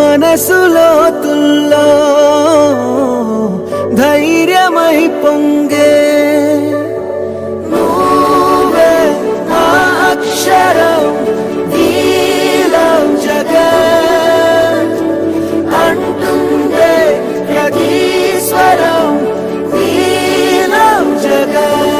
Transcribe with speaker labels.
Speaker 1: మనసులో తుల్లో ధైర్యమై పొంగే. నువ్వే ఆ అక్షరం నీలం జగన్. అంటుందే నీలం జగన్.